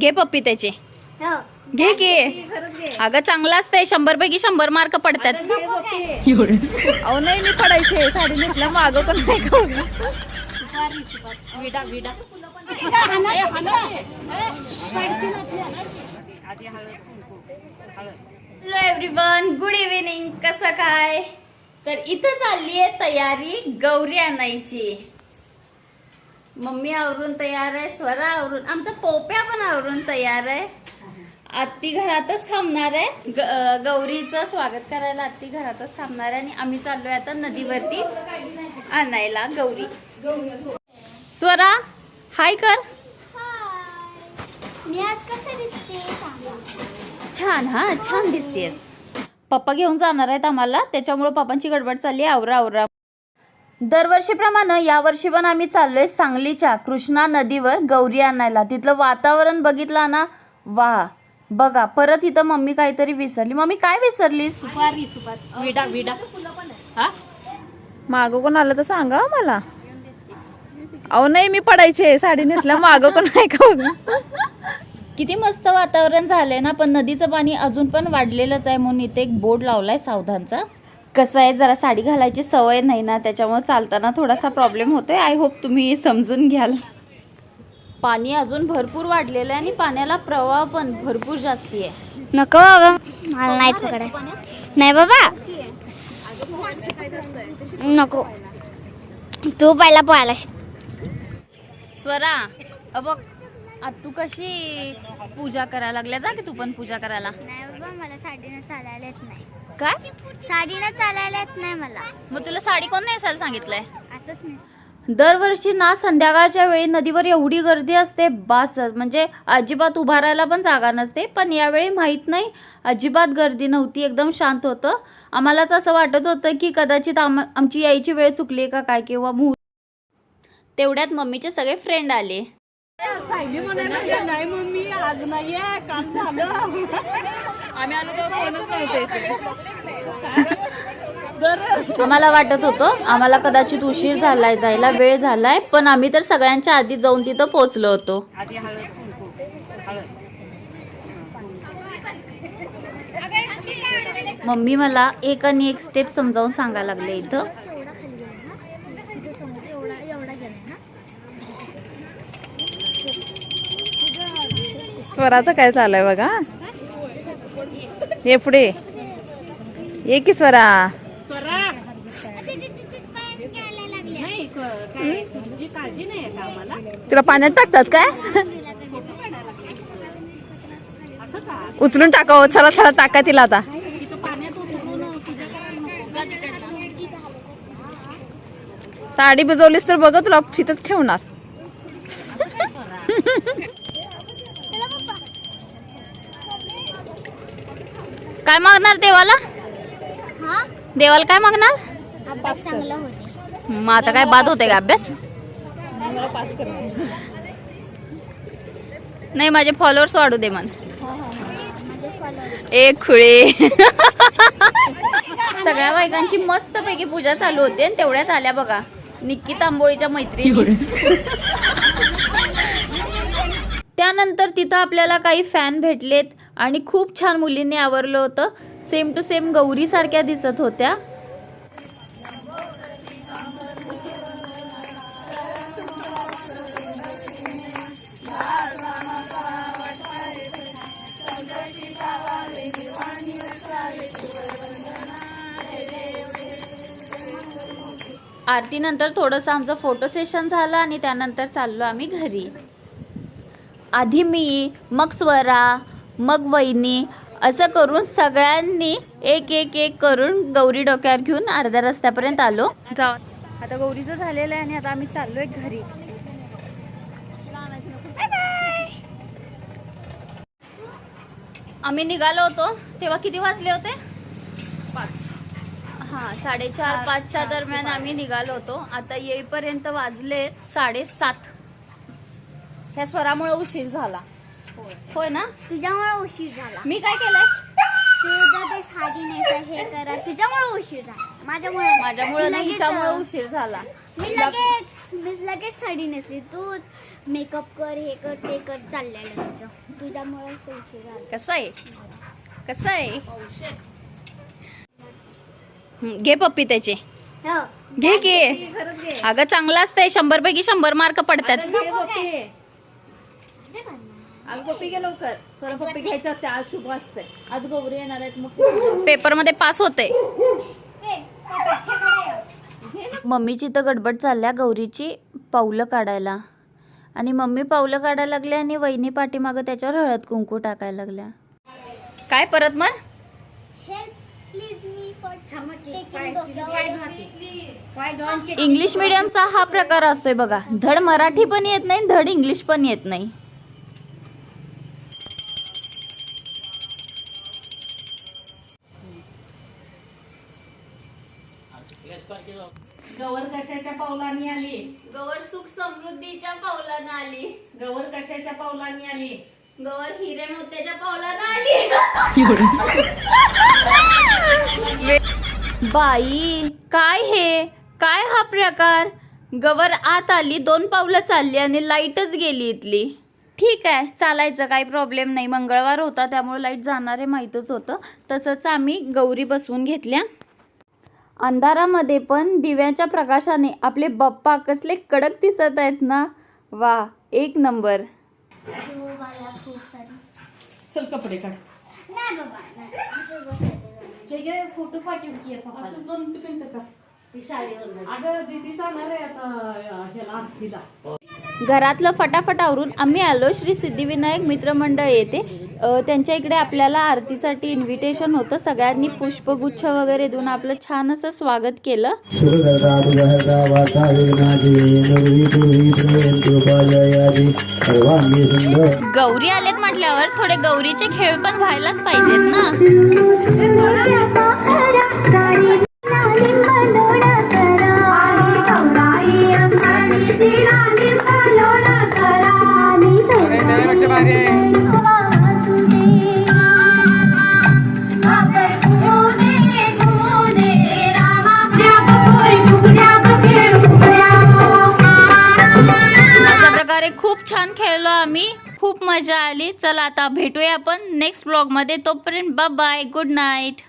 घे पप्पी त्याचे. घे घे अगं चांगलं असतंय. शंभर पैकी शंभर मार्क पडतात. अहो नाही मी पडायचे. साडी नेसल्या मागं पण नाही हॅलो एव्हरीवन गुड इव्हिनिंग कसं काय? तर इथं चालली आहे तयारी गौरी आणायची मम्मी आवरून तयार आहे स्वरा आवरून आमचा पोप्या पण आवरून तयार आहे. आत्ती घरातच थांबणार आहे. गौरीचं स्वागत करायला आत्ती घरातच थांबणार आहे आणि आम्ही चाललोय आता नदीवरती आणायला गौरी. स्वरा हाय कर. मी आज कसं दिसते? छान हा छान दिसतेस. पप्पा घेऊन जाणार आहेत आम्हाला त्याच्यामुळे पप्पांची गडबड चालली आहे आवरा आवरा. दरवर्षीप्रमाणे यावर्षी पण आम्ही चाललोय सांगलीच्या कृष्णा नदीवर गौरी आणायला. तिथलं वातावरण बघितलं ना वा. बघा परत इथं मम्मी काहीतरी विसरली. मम्मी काय विसरलीस? मागं कोण आलं तर सांगा हो मला. अहो नाही मी पडायचे साडी नेसल्या मागं कोण आहे का बघा. किती मस्त वातावरण झालंय ना पण नदीचं पाणी अजून पण वाढलेलंच आहे म्हणून इथे एक बोर्ड लावलाय सावधानचा. कसं आहे जरा साडी घालायची सवय नाही ना त्याच्यामुळे चालताना थोडासा प्रॉब्लेम होतोय. आय होप तुम्ही समजून घ्याल. पाणी अजून भरपूर वाढलेलं आहे आणि पाण्याला प्रवाह पण भरपूर जास्ती आहे. नको बाबा मला नाही पकडाय नाही बाबा. नको. तू पहिला पोहायला शिक. स्वरा अ बघ तू कशी पूजा करायला लागल्या? जा की तू पण पूजा करायला. नाही बाबा मला साडीनं चालायला येत नाही. काय? साडीनं चालायला येत नाही मला. मग तुला साडी कोण नेसायला सांगितलंय? असंच नाही दरवर्षी ना संध्याकाळच्या वेळी नदीवर एवढी गर्दी असते बास म्हणजे अजिबात उभा राहायला पण जागा नसते पण यावेळी माहीत नाही अजिबात गर्दी नव्हती एकदम शांत होतं. आम्हालाच असं वाटत होतं की कदाचित आम आमची यायची वेळ चुकली का काय किंवा मुहूर्त तेवढ्यात मम्मीचे सगळे फ्रेंड आले. आम्हाला वाटत होतं आम्हाला कदाचित उशीर झालाय जायला वेळ झालाय पण आम्ही तर सगळ्यांच्या आधी जाऊन तिथं पोहोचलो होतो. मम्मी मला एक आणि एक स्टेप समजावून सांगायला लागले इथं. स्वराचं काय चालू आहे बघा? ये पुढे. ये की स्वरा. तुला पाण्यात टाकतात काय? उचलून टाकावं. चला चला टाका तिला आता. साडी भिजवलीस तर बघ तुला तिथंच ठेवणार. काय मागणार देवाला? हा? देवाला काय मागणार? अभ्यास चांगला होते. मग आता काय बाद होते का अभ्यास? नाही माझे फॉलोअर्स वाढू दे मन माझे फॉलोअर एक खुळे. सगळ्या बायकांची मस्त पैकी पूजा चालू होती आणि तेवढ्याच आल्या बघा. निक्की तांबोळीच्या मैत्रिणी. त्यानंतर तिथं आपल्याला काही फॅन भेटलेत. आणि खूप छान मुलींनी आवरलं होतं. सेम टू सेम गौरीसारख्या दिसत होत्या. आरतीनंतर थोडंसं आमचं फोटो सेशन झालं आणि त्यानंतर चाललो आम्ही घरी. आधी मी मग स्वरा मग वहिनी असं करून सगळ्यांनी एक एक एक करून गौरी डोक्यावर घेऊन अर्ध्या रस्त्यापर्यंत आलो. आता गौरीचं झालेलं आहे आणि आता आम्ही चाललोय घरी. आम्ही निघालो होतो. तेव्हा किती वाजले होते? पाच. हां साडेचार पाचच्या दरम्यान आम्ही निघालो होतो. आता येईपर्यंत वाजले साडेसात. ह्या स्वरामुळे उशीर झाला. होय ना? तुझ्यामुळे उशीर झाला. मी काय केलंय? तू उशीर झाला. माझ्यामुळे माझ्यामुळे नाही हिच्यामुळे उशीर झाला. मी लगेच मी लगेच साडी नेसली. तू मेकअप कर हे कर ते कर चाललेलं तुझं तुझ्यामुळे उशीर झाला. कसं आहे? कसं आहे? हं, घे पप्पी त्याचे. हो. घे घे अगं चांगलं असतंय. शंभर पैकी शंभर मार्क पडतात अगं पप्पी घे लवकर. सोनं पप्पी घ्यायचं असते आज शुभ असते आज गौरी येणार आहेत मग पेपरमध्ये पास होते. मम्मीची तर गडबड चालल्या गौरीची पावलं काढायला. आणि मम्मी पावलं काढायला लागल्या आणि वहिनी पाठीमागं त्याच्यावर हळद कुंकू टाकायला लागल्या. काय परत the इंग्लिश मिडियमचा हा प्रकार असतोय बघा. धड मराठी पण येत नाही धड इंग्लिश पण येत नाही. गवर कशाच्या पावलानी आली? गवर सुख समृद्धीच्या पावलानं आली. गवर कशाच्या पावलानी आली? गवर हिरे मोत्याच्या पावलानं आली. बाई काय हे? काय हा प्रकार? गवर आत आली दोन पावलं चालली आणि लाईटच गेली इथली. ठीक आहे चालायचं काही प्रॉब्लेम नाही. मंगळवार होता त्यामुळे लाइट जाणार आहे माहीतच होतं. तसंच आम्ही गौरी बसवून घेतल्या. अंधारामध्ये पण दिव्याच्या प्रकाशाने आपले बाप्पा कसले कडक दिसत आहेत ना? वा एक नंबर. मला खूप सारी चल कपडे काढ. नाही बाबा नाही. असं बसायचं. फोटो पाठवते असं दोन पिंट का अगं दीदी जाणार आहे आता ह्याला आरतीला. घरातलं फटाफट आवरून आम्ही आलो. श्री सिद्धिविनायक मित्रमंडळ येथे अ, त्यांच्या इकडे आपल्याला आरतीसाठी इन्व्हिटेशन होतं. सगळ्यांनी पुष्पगुच्छ वगैरे देऊन आपलं छान असं स्वागत केलं. गौरी आलेत म्हटल्यावर थोडे गौरीचे खेळ पण व्हायलाच पाहिजेत ना. छान खेळलो आम्ही. खूप मजा आली. चला आता भेटूया आपण नेक्स्ट ब्लॉगमध्ये तोपर्यंत बाय गुड नाईट